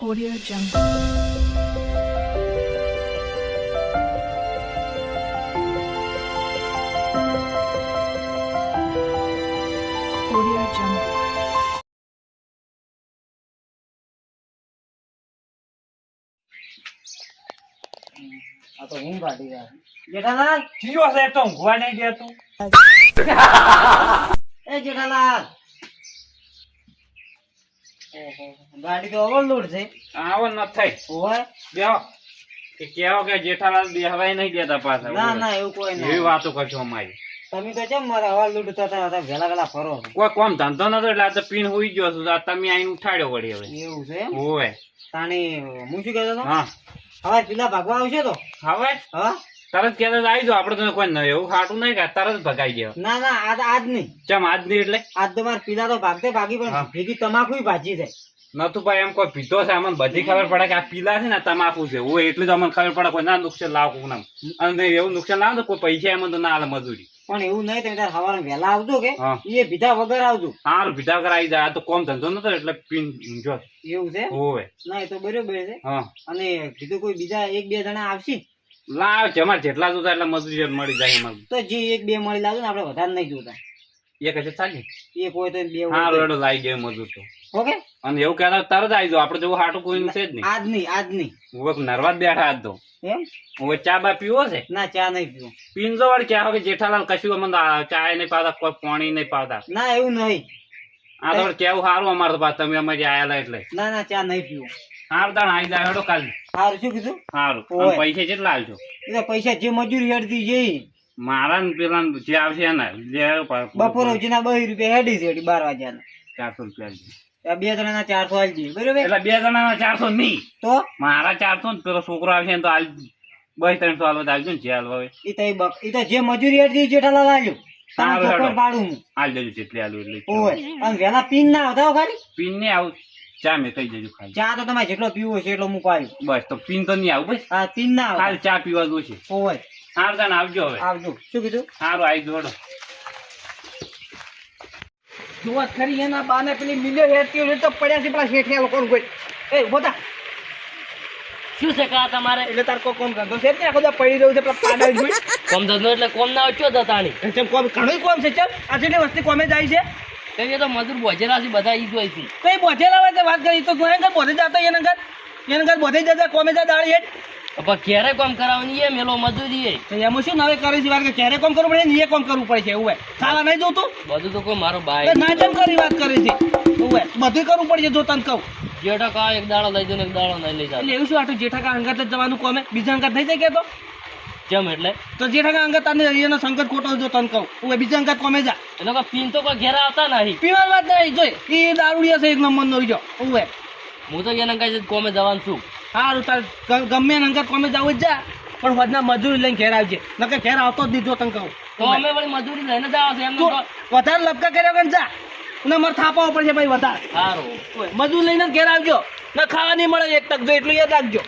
Audio Jungle. Audio Jungle. આ તો ઊંઘ કાઢી રહ્યા છે. જેઠાલાલ જીવો સાહેબ તો ઊંઘવા નહીં દેતું એ જેઠાલાલ ઓહો, ગાડી તો ઓવરલોડ છે. આવો ન થઈ ઓય બેહો. કે કેવો કે જેઠાલાલ બેહવાય નહીં દેતા પાછા ના ના એવું કોઈ એવી વાતો કરશો અમારી. તમે તો કેમ મારા ઓવરલોડ થતા હતા વેલા વેલા ફરો કોઈ કોમ ધંધો નતો એટલે આ તો પીન હોઈ ગયો છું તમે આઈને ઉઠાડ્યો વળી હવે. એવું છે? ઓય તાણી હું શું કહેતો હતો? હા. હવે પેલા ભાગવા આવશે તો? હવે હા? તરત કહેતા આવી જાવ આપડે તો કોઈ ન એવું ખાટું નહીં કે તરત ભગાઈ ગયો ના ના આજ આજ નહીં. ચમ આજ નહીં એટલે? આજ તો મારે પેલા તો ભાગતે ભાગી પણ ભેગી તમાકુ ભાજી છે. નતું ભાઈ એમ કોઈ પીધો છે અમને બધી ખબર પડે કે આ પીલા છે ને તમાકુ છે. હું એટલું તો અમને ખબર પડે કોઈ ના નુકસાન લાવ કોક નામ અને એવું નુકસાન લાવ તો કોઈ પૈસા એમાં તો ના હાલે મજૂરી. પણ એવું નહીં તમે તાર સવારે વહેલા આવજો કે એ ભીધા વગર આવજો. સારું ભીધા આવી જાય. આ તો કોમ ધંધો નતો એટલે પીન જો. એવું છે? ના એ તો બરોબર છે. અને કીધું કોઈ બીજા એક બે જણા આવશે લાવ છે અમારે જેટલા જોતા એટલા મજૂરી મળી જાય એમાં. તો જે એક બે મળી લાવજો ને આપણે વધારે નહીં જોતા. એક હશે ચાલી. એક હોય તો બે હા. રેડો લાવી જાય મજૂર તો. ઓકે? અને એવું કહેતા તરત આવી જાઓ આપણે જેવું હાટું કોઈ છે જ નહીં. આજ નહીં આજ નહીં. હું નરવા બેઠા આજ તો. હવે ચા બા પીવો છે? ના ચા નહીં પીવો. પીંજો વાળી ચા હવે જેઠાલાલ કશું અમને ચા નહીં પાવતા કોઈ પાણી નહીં પાતા ના એવું નહીં. આ તો કેવું સારું અમારે તો તમે અમારી આયેલા એટલે. ના ના ચા નહીં પીવું. સારું તાણ આવી જાય હેડો કાલ. સારું શું કીધું? સારું અને પૈસા કેટલા આવજો એટલે પૈસા જે મજૂરી હેડતી જઈ મારા ને પેલા જે આવશે ને જે બપોર ના બહી રૂપિયા હેડી છે બાર વાગ્યાના. ચારસો રૂપિયા બે જણા ના ચારસો બરોબર? એટલે બે જણાના ચારસો નહીં. તો? મારા ચારસો ને પેલો છોકરો આવશે ને તો બસ ત્રણસો હાલવા આવજો ને જે હાલવા હોય. એ તો એ તો જે મજૂરી હેડતી જેઠાલાલ હેડો. પાડું હાલ દેજો જેટલી હાલું એટલે ઓય અને વહેલા પીન ના આવતા ખાલી? પીન નહીં આવું ચા મેં કહી દેજો ખાલી. ચા તો તમારે જેટલો પીવો છે એટલો મૂકવાયું બસ તો પીન તો નહીં આવું બસ. હા પીન ના આવે. ખાલી ચા પીવા દો છે. ઓય સારું તાણ આવજો હવે. આવજો. શું કીધું? સારું આવી જોડો જોવા ખરી એના બાને પેલી મિલ્યો હેડતી હોય તો પડ્યા છે પેલા શેઠિયા લોકો કોઈ. એ બોતા શું છે કા તમારે? એટલે તાર કોઈ કોમ ધંધો છે? ને આખો પડી રહ્યું છે પેલા પાડા જોઈ. કોમ ધંધો એટલે કોમ ના ઓછો દતાણી ચમ કોમ ઘણો કોમ છે ચમ આજે વસ્તી કોમે જાય છે. કહીએ તો મજૂર બોજેલા છે બધા ઈ જોઈ છે. તો એ બોધેલા હોય તો વાત કરી તો તું એને બોધે જતો એને ઘર. એને ઘર બોધે જતા કોમે જા દાળી હેડ પણ ક્યારે કોમ કરાવવાની એ મેલો મજૂરી એ. તો એમાં શું નવે કરે છે વાત કે ક્યારે કોમ કરવું પડે ને એ કોમ કરવું પડે છે એવું ખાવા નહીં જોતું? બધું તો કોઈ મારો ભાઈ ના ચમ કરી વાત કરે છે એવું બધું કરવું પડે છે જો તને કહું. જેઠા કા એક દાડો લઈ ને એક દાડો નહીં લઈ જાવ એટલે એવું શું આટલું જેઠાકા અંગત જ જવાનું કોમે? બીજા અંગત થઈ જાય કે તો? કેમ એટલે? તો જેઠાકા અંગત તને એનો સંકટ ખોટો જો તને કહું. હું બીજા અંગત કોમે જા. એટલે કે પીન તો કોઈ ઘેરા આવતા નહીં. પીવાની વાત નહીં જોઈ એ દારૂડિયા છે એક નંબર નો જો ઉવે હું તો એને કઈ કોમે જવાનું છું. સારું તાર ગમે એને અંગત કોમે જવું જ જા. પણ વધના મજૂરી લઈને ઘેર આવજે. નકર ઘેર આવતો જ દીધો તન કહું. તો અમે વળી મજૂરી લઈને જ આવે છે એમને તો. વધારે લપકા કર્યો વગર જા. ને મારે થાપાવો પડશે ભાઈ વધારે. સારું મજૂર લઈને ઘેર આવજો. ને ખાવા નહીં મળે એક તક જો એટલું યાદ રાખજો.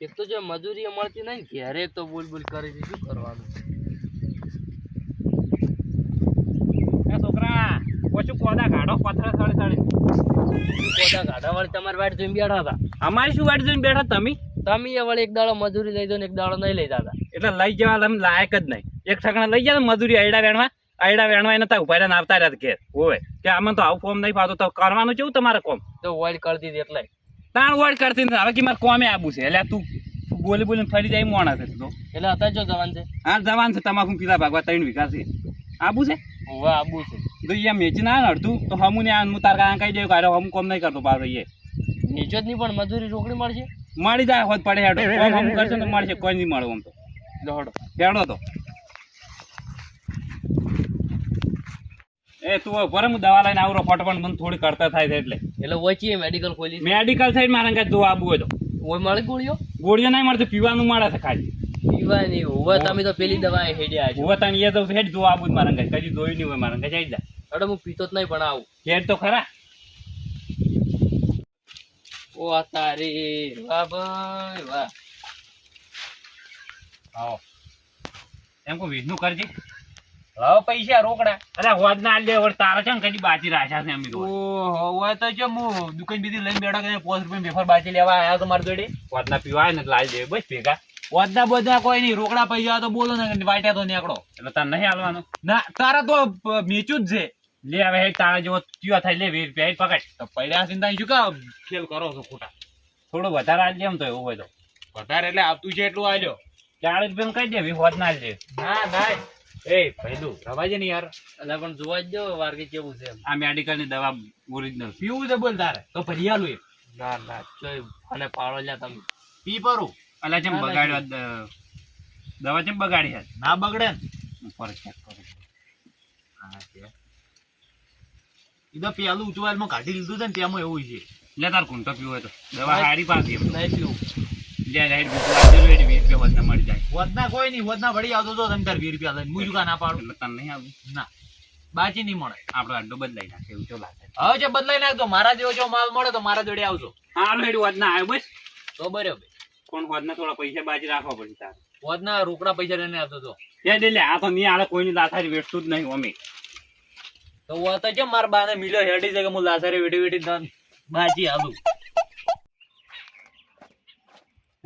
એક તો જો મજૂરી મળતી નહીં ઘેરે તો બોલ બોલ કરે છે શું કરવાનું? છોકરા પછી કોદા ગાડો પથરા સાડે સાડે કોદા ગાઢા વાળી તમારી વાટ જોઈને બેઠા હતા? અમારી શું વાટ જોઈને બેઠા તમે? તમે એ વળી એક દાડો મજૂરી લઈ દો ને એક દાડો નહીં લઈ જતા. એટલે લઈ જવા તમે લાયક જ નહીં. એક ઠકણા લઈ જાય મજૂરી આયડા વેણવા આયડા વેણવા એને તા ઊભા રહીને આવતા રહ્યા ઘેર. હોય કે આમાં તો આવું ફોર્મ નહીં પાતો તો કરવાનું કેવું તમારે કોમ? તો વોઇડ કરી દીધી એટલે. તાણ વડ કરતી નથી. હવે કે મારે કોમે આવું છે. એટલે તું બોલી બોલીને ફરી જાય મોણા છે તું એટલે અત્યારે જો જવાન છે? હા જવાન છે. તમાકુ પીલા ભાગવા? ત્રણ વીઘા છે. આબુ છે? હોવે આબુ છે. તો એ મેચી ના નડતું. તો હમું ને હું તાર કાંઈ કહી દઉં કે હમ કોમ નહીં કરતો પાછો એ નીચો જ નહીં પણ મજૂરી રોકડી મળશે? મળી જાય હોત પડે હેડો. કોમ હમ કરશે તો મળશે. કોઈ નહીં મળવું આમ તો. હેડો તો. એ તું ઉપર હું દવા લઈને આવરો ફટફટ મને થોડી કરતા થાય છે એટલે. એટલે ઓછી મેડિકલ ખોલી મેડિકલ સાઈડ મારા કાંઈ જો આબુ હોય તો. ઓય મળે ગોળીઓ? ગોળીઓ નહીં મળતી પીવાનું મળે છે ખાલી. પીવાની હોવે તમે તો પેલી દવા હેડ્યા છો. હોવે તમે એ તો હેડ જો આબુ મારા કાંઈ કદી જોયું નહીં હોય મારા કાંઈ જાય અરે હું પીતો જ નહીં પણ આવું. હેડ તો ખરા. ઓ આ તારી વાહ ભાઈ વાહ. આવો. એમ કો વિષ્ણુ કરજે. લાવો પૈસા રોકડા. અરે હોદ ના લે વળી તારા છે ને કદી બાજી રાખ્યા છે અમે ઓહો હોય તો જો હું દુકાન બીજી લઈને બેઠો કે પાંચ રૂપિયા વેફર બાજી લેવા આયા તો મારી જોડે. હોદ ના પીવાય ને એટલે દે બસ ભેગા. વધના બધા કોઈ નહીં. રોકડા પૈસા તો બોલો ને વાટ્યા તો નીકળો. એટલે તાર નહીં હાલવાનું? ના તારા તો મેચું જ છે. લે હવે તારા જેવો ચિયો થાય લે વીસ રૂપિયા પકડ. તો પડ્યા ચિંતા શું કા ખેલ કરો છો ખોટા. થોડો વધારે આલજે એમ તો એવું હોય તો. વધારે એટલે આવતું છે એટલું આલ્યો. ચાલીસ રૂપિયા કહી દે હોદ ના આલજે ના ના. એ ભઈલું રવાજે ને યાર? એટલે પણ જોવા જ જો વાર્ગે કેવું છે આ મેડિકલની દવા ઓરિજિનલ પીવું છે બોલ તારે તો ભરી એ ના ના જોઈ અને પાડો લ્યા તમે. પી પરું. અલા ચેમ ના, ના, બગાડ્યો દવા ચેમ બગાડી છે? ના બગડે ને. ઉપર check કરો. હા છે. ઈ તો પેલું ઉચવાલમાં કાઢી લીધું છે ને તેમાં એવું છે. લે તાર કુંટો પીવો હોય તો. દવા હારી પાછી નહીં પીવું. બીજું આપજે રો, હેડ વીસ રૂપિયા હોદ મળી જાય. વધના કોઈ નહીં વધના વળી આવતો તો તમે તાર વીસ રૂપિયા લઈને. હું કા ના પાડું. એટલે તને નહીં આવું ના. બાજી નહીં મળે. આપણો અડ્ડો બદલાઈ નાખે એવું ચો લાગે. હવે જો બદલાઈ નાખજો મારા જેવો જો માલ મળે તો મારા જોડે આવજો. હારું હેડ હોદ આવ્યો બસ. તો બરાબર કોણ હોદ થોડા પૈસા બાજી રાખવા પડશે તારે? વધના રોકડા પૈસા લઈને આવતો તો. લે દે આ તો નહીં આલે કોઈની લાથારી વેચતું જ નહીં અમે તો વત તો મારા બાને મિલ્યો હેડી છે કે હું વેટી વેટી તને બાજી આલું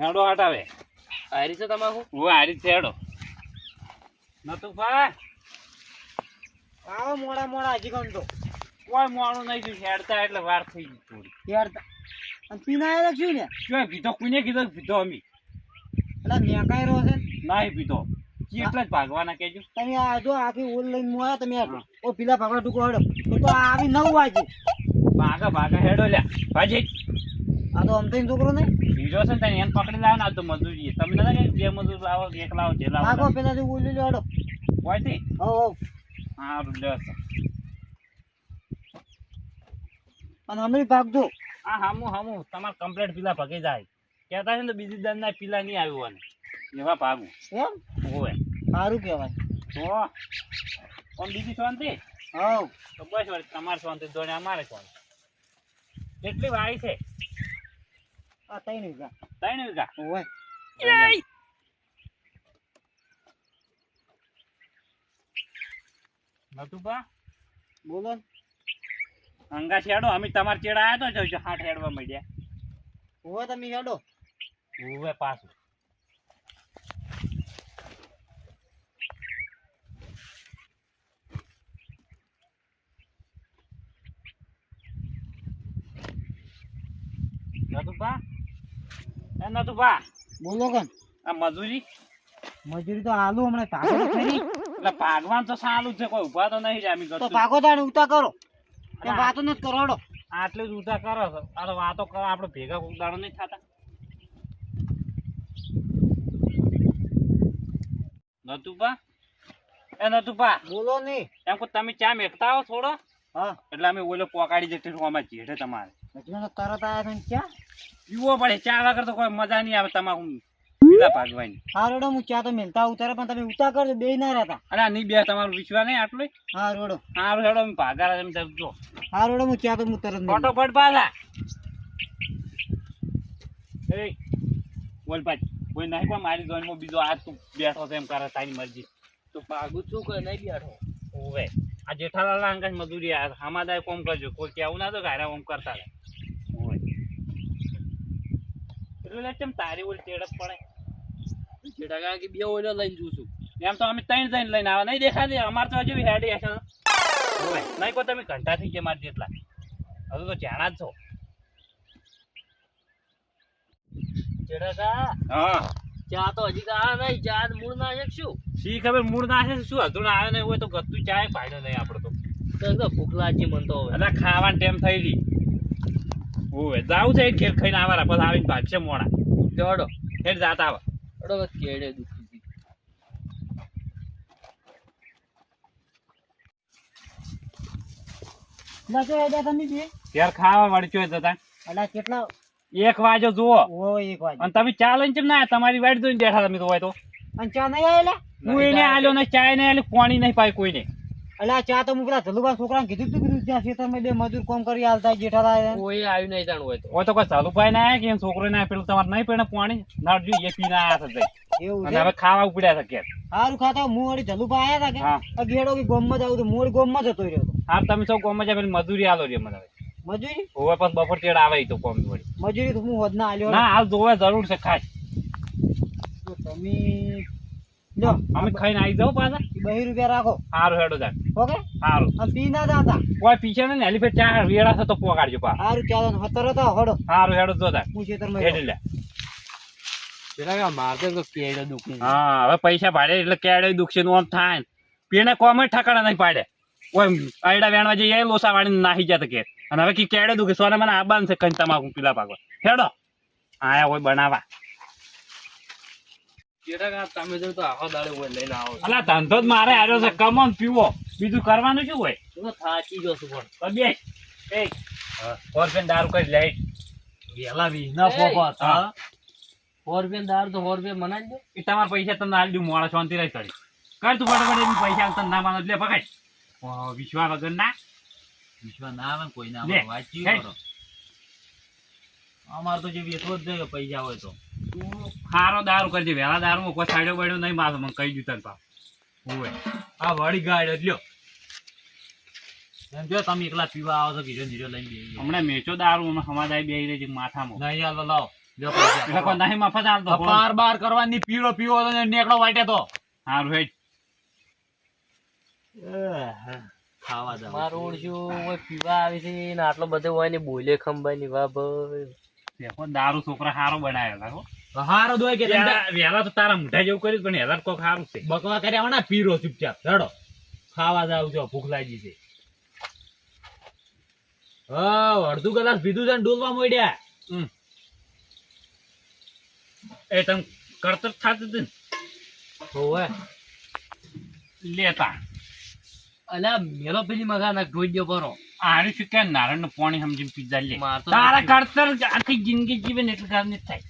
હેડો હટાવે હારી છે તમાકુ? હું હારી છે હેડો. નતું પા આવો મોડા મોડા હજી કોણ તો કોઈ મોડું નહીં થયું હેડતા એટલે વાર થઈ ગઈ થોડી. હેડતા. અને પીના શું ને? જો પીધો કોઈને કીધો કે પીધો અમે. એટલે મેકાઈ રહ્યો છે? ને. નહીં પીધો. જી એટલે જ ભાગવાના કેજો તમે આ જો આખી ઓલ લઈને મોયા તમે આ ઓ પીલા ભાગવા ટુકો હડો. તો આવી નવ વાગે ભાગા ભાગા હેડો લ્યા. ભાજી. આ તો અમથાઈ છોકરો ને બીજો છે ને તને એને પકડી લાવે ને આ તો મજૂરી તમને કે જે મજૂર લાવો એક લાવો જે લાવો. આખો પેલાથી હડો હોય તે હો હો હા લ્યો અને અમે ભાગજો આ હામું હામું. તમાર કમ્પ્લેટ પીલા ભગી જાય. કહેતા છે ને બીજી દન ના પીલા નહીં આવ્યું અને. એવા ભાગું. એમ? હોય સારું કહેવાય. તો? પણ બીજી શાંતિ? હવ. તો બસ તમારે શાંતિ દોડે અમારે શાંતિ. કેટલી વાળી છે? આ તઈ નહીં ત્રણ વીઘા હોય નતું બોલો. અંગા શેડો અમે તમાર ચેડા આયા તો જો હાથ હેડવા મળ્યા ઓવે તમે હેડો. ઓવે પાછું. નતું બા એ નતું બા બોલો કન આ મજૂરી? મજૂરી તો આલુ હમણાં ભાગો ખરી. એટલે ભાગવાન તો સારું છે કોઈ ઊભા તો નહીં જ અમે તો તાણે ઉતા કરો. તે વાતો નથી કરો હડો જ ઉતા કરો આ વાતો કરો આપણે ભેગા કોક દાડો નહીં થતા. નતું એ નતું બા બોલો નહીં. એમ કે તમે ચા મેકતા આવો થોડો? હા. એટલે અમે ઓલો પોકાડી જતી જેઠે તમારે. તરત આવ્યા છે ક્યાં પીવો પડે. ચા વગર તો કોઈ મજા નહીં આવે તમાકુ પીલા પાડવાની હા રોડો હું ચા તો મેલતા ઉતારે પણ તમે ઉતા કરજો બે ના રહેતા. અરે નહીં બે તમારું વિશ્વા નહીં આટલું? હા રોડો હા રોડો ભાગા એમ જો હા રોડો હું ચા તો હું તરત. ફટોફટ પાછા. એ બોલ પાછી કોઈ નહીં પણ મારી જોઈનમાં બીજો આ તું બેઠો છે એમ કરે તારી મરજી. તો પાગું છું કે નહીં બેઠો? ઓવે. આ જેઠાલાલ અંકલ મજૂરી આ હમાદાય કોમ કરજો. કોઈ કેવું ના તો ગાયરા ઓમ કરતા રહે ઓવે એટલે કેમ તારી ઓલી ટેડપ પડે. જેઠા કાકા કે બે ઓલો લઈને જઉં છું. એમ તો અમે ત્રણ ત્રણ લઈને આવે. નહીં દેખાતી અમારે તો હજુ હેડી હશે. નહીં કોઈ તમે ઘંટા થઈ ગયા મારા જેટલા. હજુ તો જાણા જ છો. જેઠા કાકા હા. ચા તો હજી તો નહીં ચા મૂળ ના શું? શી ખબર મૂળ ના છે શું હતું આવે નહીં હોય તો ગતું ચાય ફાયદો નહીં આપડે તો. ભૂખ લાગી મને તો ખાવાની ટાઈમ થઈ ગઈ. ઓવે જાવ છે ઘેર ખાઈને આવારા પછી આવીને ભાગશે મોડા. જોડો એટલે જાત આવે. જોડો બસ કેડે દુખી. ના તો હેડ્યા તમે બે. ઘેર ખાવા વાળી ચોય જતા. અલા કેટલા એક વાજો જુઓ. ઓ એક વાજો. અને તમે ચા લઈને ના તમારી વાડી જોઈને બેઠા તમે તો હોય તો. અને ચા નહીં આવેલા? હું એને આલ્યો ને ચાય ને આલ્યો પાણી નહીં પાય કોઈને. અલા ચા તો હું પેલા છોકરાને કીધું તું કીધું ત્યાં ખેતરમાં બે મજૂર કોમ કરી હાલતા જેઠા કોઈ આવ્યું નહીં જાણ હોય તો. હોય તો કોઈ ચાલુ ના આયા કે છોકરો ના પેલું તમારે નહીં પડે પાણી? ના એ પીને આયા છે જઈ એવું અને હવે ખાવા ઉપડ્યા છે કે સારું ખાતા હું વળી જલુભા આયા હતા કે? આ ગેડો કે ગોમમાં જ આવું તો મોડી ગોમમાં જતો રહ્યો હા તમે સૌ ગોમ જાય પેલી મજૂરી આલો રે મને મજૂરી? હોવે પણ બપોર તેડ આવે તો કોમ વળી. મજૂરી તો હું હોદના આલ્યો ના હાલ જોવે જરૂર છે ખાસ તો તમે લ્યો અમે ખાઈને આવી જાવ પાછા. બહી રૂપિયા રાખો. સારું હેડો જાય ઓકે? સારું અને પી ના જાતા. કોઈ પીછે ને એલિફેન્ટ ચા વેડા છે તો પોગાડજો પા સારું ચાલો ને હતર તો હડો. સારું હેડો જો જાક હું ખેતરમાં હેડી લે. પેલા કે મારતો તો કેડો દુખી. હા હવે પૈસા ભાડે એટલે કેડો દુખશે નું આમ થાય ને. પીને કોમે ઠકાણા નહીં પાડે. ઓય આયડા વેણવા જઈએ લોસા વાળીને નાહી જતા કે. અને હવે કી કેડે દુખે સોને મને આબાન છે કંઈ તમાકુ પીલા પાકવા. હેડો. આયા હોય બનાવા. તમે તો આખો દાડે હોય લઈને આવો અલા ધંધો જ મારે આવ્યો છે. કમોન પીવો. બીજું કરવાનું શું હોય? થાકી ગયો છું પણ. બે એ. દારૂ કરી વેલા વી ના પોપા હા. હા. સો તો સો મનાઈ દો. એ તમારા પૈસા તમને આલી દઉં મોડા શાંતિ રહી ચડી કર તું ફટાફટ એમ પૈસા તને ના માનો લે પકડ વિશ્વા વગર ના. વિશ્વા ના આવે કોઈ ના વાંચ્યું કરો. અમારે તો જે વેચવો જ જોઈએ પૈસા હોય તો. હારો દારૂ કરજે. વહેલા દારૂ કોઈ સાઈડો બડ્યો નહીં માથે. મને કહી દીધું તને પા હોવે. આ વળી ગાડ લ્યો. એમ જો તમે એકલા પીવા આવો છો ધીરે ધીરે લઈને બેસી. હમણાં મેચો દારૂ અમે સમાધાય બે રહી છે માથામાં. નહીં હાલો લાવો. નહીં મફત હાલતો બાર બાર કરવાની પીળો પીવો તો ને નેકળો વાટે તો. હારું હેડ. ખાવા જાવ. મારું ઓળખ્યું હોય પીવા આવી છે ને આટલો બધો હોય ને બોલે ખંભાઈ વાહ ભાઈ. દેખો દારૂ છોકરા હારો બનાવ્યો લાગો હારો દોય કે તમે તો તારા મોઢા જેવું કર્યું પણ હેલા કોક હારું છે. બકવા કર્યા ના પીરો ચૂપચાપ રડો ખાવા જાવ છો ભૂખ લાગી છે. અડધું કલાક પીધું છે ડોલવા મોડ્યા. હમ. એ તમ કરતર થતું હતું હોવે લેતા. અલ્યા મેલો પેલી મગા ના ઢોઈ દો આર્યું શું કે નારાયણ પાણી સમજીને પીધા લે. તારા. કરતર આખી જિંદગી જીવે ને એટલે કામ નહીં થાય.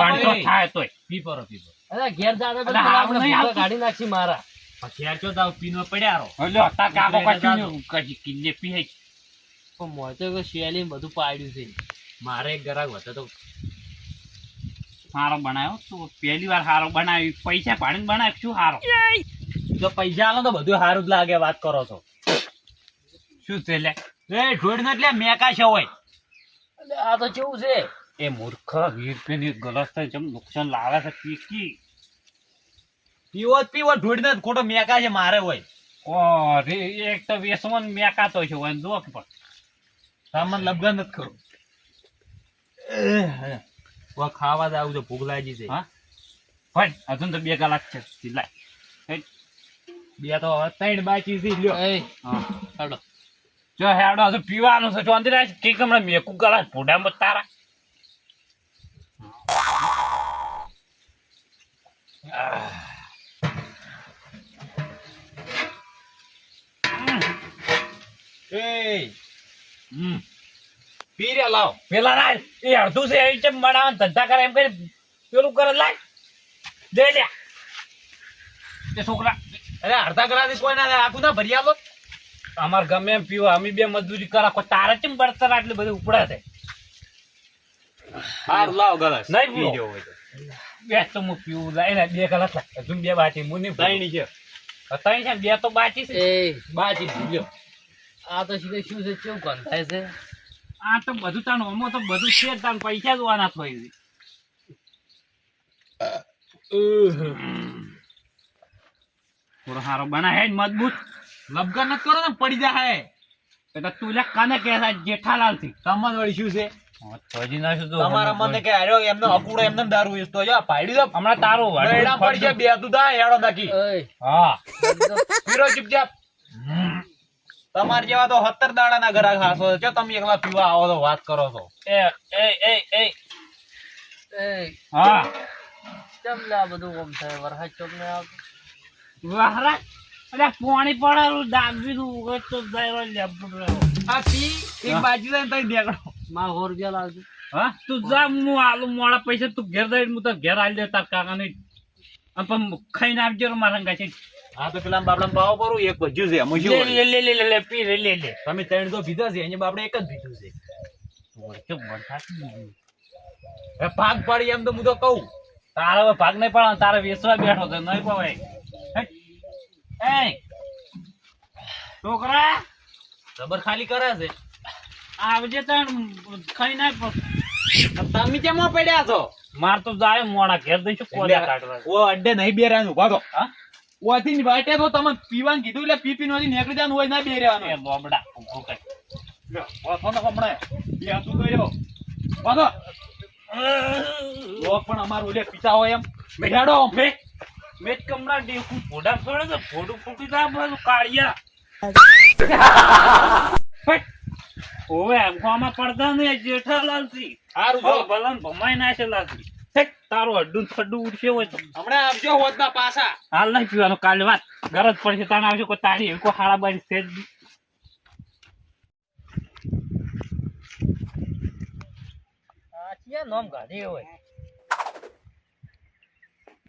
પણ તો થાય તોય. પી પરો પી પરો. ઘેર આપણે આવતું. કાઢી નાખી મારા. પછી યાર દાવ પીનો પડ્યા રો હલો તાર કાકો કશું કશી કિલ્લે પીએ પણ મોય તો કે શેલી ને બધું પાડ્યું છે. મારે એક ગરાક હતો તો. સારો બનાવ્યો તો. પહેલી વાર સારો બનાવી. પૈસા પાડીને બનાવ્યો શું હારો જો પૈસા આલો તો બધું સારું જ લાગે વાત કરો છો. શું છે લે? એ ઢોળ ને એટલે મેકા છે હોય આ તો કેવું છે? એ મૂર્ખ વીર પેની ગલત થાય જેમ નુકસાન લાવે છે પીકી. પીવો જ પીવો ઢોળ ને ખોટો મેકા છે મારે હોય એક તો વેસમાં મેકાતો છે હોય જો પણ. સામાન લબગા નથી વા ખાવા જાવ છે ભૂખ લાગી છે. હા? પણ હજુ તો બે કલાક છે. બે તો ત્રણ બાકી છે લ્યો. એ હા જો હેડો હજુ પીવાનું છે. ચોંધી છે કે હમણાં મેકું ગલા ફોડામાં તારા. એ હમ. પી રહ્યા લાવ. પેલા ના એ અડધું છે એ ચમ બનાવવાનું ધંધા કરે એમ કરી પેલું કરે લાય. દે એ છોકરા. અરે અડધા કલાક કોઈ ના આખું ના ભરી આલો? અમાર ગમે એમ પીવો અમે બે મજૂરી કરા કોઈ તારે ચમ બળતરા એટલે બધું ઉપડા છે? હારું લાવ ગલાસ. નહીં પીવો. જો હોય તો. બે તો હું પીવું લાય ને બે કલાક હજુ બે બાટી હું નહીં પીવું. છે. ત્રણ છે બે તો બાકી છે. એ. બાકી છે આ તો સીધે શું છે કેવું થાય છે? આ તો બધું તાન અમો તો બધું છે જ તાણ પૈસા જોવાના થોઈ થોડો સારો બના હે ને મજબૂત. લબગા ન કરો ને પડી જાય એટલે તું લે કને કહેતા જેઠાલાલથી? સમજ વળી શું છે? તો? તમારા મને કે આર્યો એમને અકુડો એમને દારૂ વેચતો જો પાડી દો હમણાં તારો વાળું પડી છે બે દુધા એડો નાખી. હા. પીરો ચૂપચાપ તમાર જેવા તો સત્તર દાડાના ઘરા ખાસો છો. તમે એકલા પીવા આવો તો વાત કરો છો. એ એ એ એ. એ હા. ચમલા બધું કોમ થાય? વરસાદ ચોક ને આવતું વાહરા અરે પાણી પડેલું દાબી દઉં વગર તો દાયરો લેબડું રહ્યો. આ પી એક બાજુ જાય ને તઈ નીકળો માં સો રૂપિયા લાવજો હા? તું જા હું આલું મોડા પૈસા તું ઘેર દઈ હું તો ઘેર આલી દે તાર કાકાને. અને પણ ખાઈને આપજે રો મારા ગાશે હા તો પેલા બાપડા ભાવ કરું એક ભજ્યું છે શું લે? લે લે લે પી લે લે લે. તમે ત્રણ તો પીધા છે અહીંયા બાપડે એક જ પીધું છે. વળખાતું નહીં. હવે ભાગ પાડી એમ તો હું તો કહું. તારે ભાગ નહીં પડે તારે વેચવા બેઠો તો નહીં પવાય. એય છોકરા જબર ખાલી કરે છે. આવજે તણ ખાઈ નાખ તમે કેમ પડ્યા છો? માર તો જાય મોડા ઘેર દઈશું કોલિયા કાઢવા. ઓ અડ્ડે નહીં બેરાનું ઊભા તો હા? ઓથી ની વાટે તો તમે પીવાનું કીધું એટલે પી પીને ઓથી નીકળી જવાનું હોય ના બે એ લોબડા ઊભું કર. વાસો ને હમણાં. બે હાથું કર્યો. વાસો લોક પણ અમારું લે પીતા હોય એમ. બેહાડો આમ. મેં મેં ડેકું ફોડા ફોડે તો ફોડું ફૂટી જાય બધું કાળિયા. ઓવે આમાં પડતા નહીં જેઠાલાલથી હારું જો. ભલન ભમાઈ નાખેલા છે હેટ, તારું અડ્ડું થડ્ડું ઉડશે હોય હમણાં આવજો હોદના પાછા. હાલ નહીં પીવાનું કાલે વાત. ગરજ પડશે તાણ આવશે કોઈ તાળી કોઈ હાડા બારી સેજ નોમ ગાડી હોય.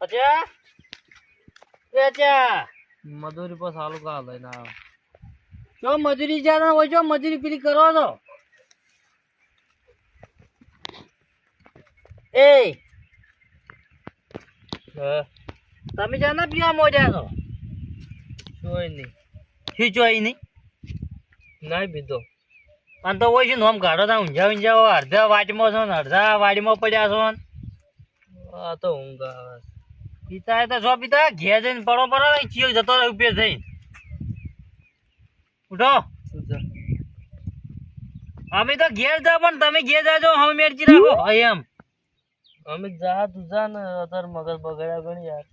અચ્છા અચ્છા મજૂરી પર સારું કા લઈને આવો. જો મજૂરી જ્યાં હોય જો મજૂરી પેલી કરો તો. એ. તમે જ્યાં પીવા મોજા છો? જોઈ નહીં. શું જોઈ નહીં? નહીં પીધો. અને તો હોય છે નોમ કાઢો તા ઊંઝા ઊંઝા અડધા વાટમાં છો ને અડધા વાડીમાં પડ્યા છો ને. આ તો ઊંઘ આવે પિતા એ તો છો પિતા ઘેર જઈને પડો પડો ચીયો જતો રહે ઉપે થઈને ઉઠો. અમે તો ઘેર જા પણ તમે ઘેર જાજો હવે મેરજી રાખો. એમ. અમે જા તું જા ને અત્યારે મગજ બગાડ્યા ગણ યાર.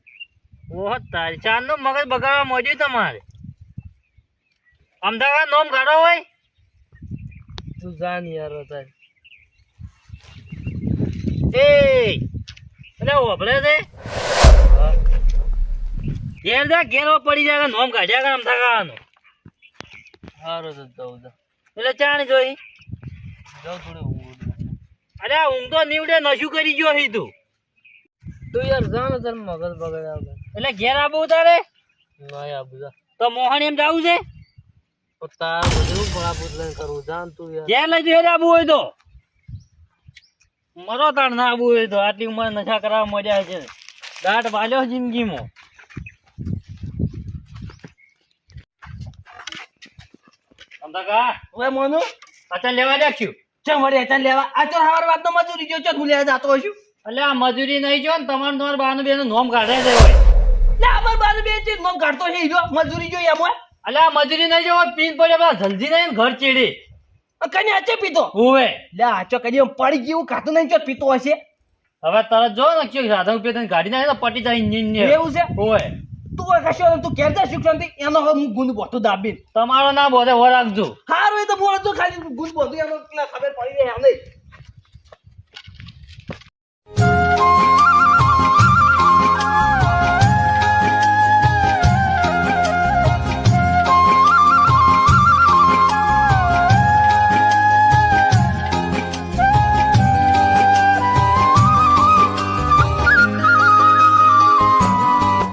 ઓહ તારી ચાંદ નો મગજ બગાડવા મોડ્યું તમારે. અમદાવાદ નોમ કાઢો હોય. તું જાન યાર અત્યારે એ એટલે ઓભળે છે. ઘેર જા ઘેરો પડી જાય નોમ કાઢ્યા કર અમથા ખાવાનું. સારું તો જવું જા. એટલે ચાણ જોઈ. જાઉં થોડી ઊંઘ અરે ઊંઘ તો નીવડે નશું કરી ગયો હી તું. તું યાર જાણ તાર મગજ બગડ્યા એટલે ઘેર આબુ તારે? નહીં આબુ જા. તો મોહન એમ જાવું છે? તાર બધું બળાબુદ લઈને કરવું જાન તું યાર. ઘેર લઈ જઈ આબુ હોય તો. મરો તાણ ના આબુ હોય તો આટલી ઉંમર નશા કરવા મજા છે. દાટ વાલ્યો જિંદગીમાં. ઓય મોનુ અચાન લેવા રાખ્યું ચમ વળી અચાન લેવા? આ તો હવાર વાત મજૂરી જો ચો હું લેવા જાતો હશું એટલે આ મજૂરી નહીં જો ને તમારે તમારા બાનું બેનું નોમ કાઢે છે હોય લે અમાર બાર બે છે નોમ કાઢતો છે જો મજૂરી જો એમ હોય. એટલે આ મજૂરી નહીં જો પીન પડે બધા જલ્દી નહીં ઘર ચીડી. કને આચે પીતો હોવે. લે આચો કદી પડી ગયું કાતું નહીં ચો પીતો હશે? હવે તરત જો ને કયો સાધન પે તને ગાડી ના પટી જાય ઇન્જિન એવું છે? હોય તું કોઈ કશો તું છે જા શાંતિ એનો હવે હું ગુંદ બોતું દાબી તમારો ના બોધે હો રાખજો. સારું એ તો બોલજો ખાલી ગુંદ બોતું એનો ખબર પડી જાય એમ નહીં.